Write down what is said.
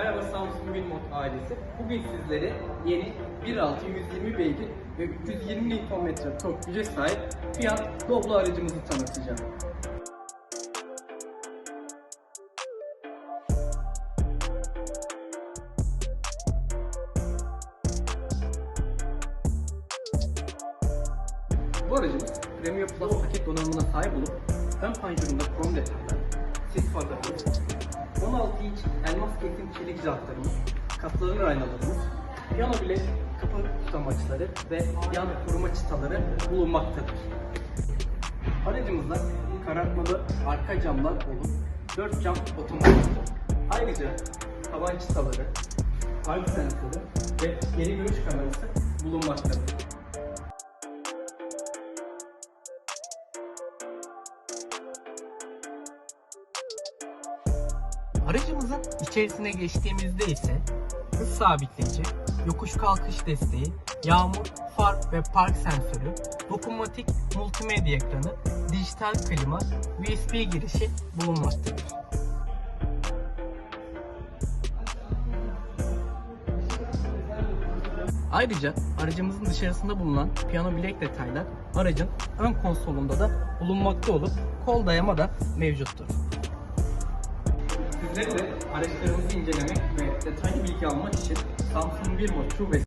Merhaba Samsung Winmot ailesi. Bugün sizlere yeni 1.6 120 beygir ve 320 Nm tork güce sahip Fiat Doblo aracımızı tanıtacağım. Bu aracımız Premium Plus paket donanımına sahip olup ön panjurunda krom detaylar, sis farlarımız, 16 inç elmas kesim çelik jantlarımız, katlanır aynalarımız, piyano bile kapı tutamaçları ve yan koruma çıtaları bulunmaktadır. Aracımızda karartmalı arka camlar olup 4 cam otomatiktir. Ayrıca tavan çıtaları, park sensörü ve geri görüş kamerası Aracımızın içerisine geçtiğimizde ise hız sabitleyici, yokuş kalkış desteği, yağmur, far ve park sensörü, dokunmatik multimedya ekranı, dijital klima, USB girişi bulunmaktadır. Ayrıca aracımızın dışarısında bulunan piyano bilek detaylar aracın ön konsolunda da bulunmakta olup kol dayama da mevcuttur. Sizleri de araçlarımızı incelemek ve detaylı bilgi almak için Samsung Birmo Şubesi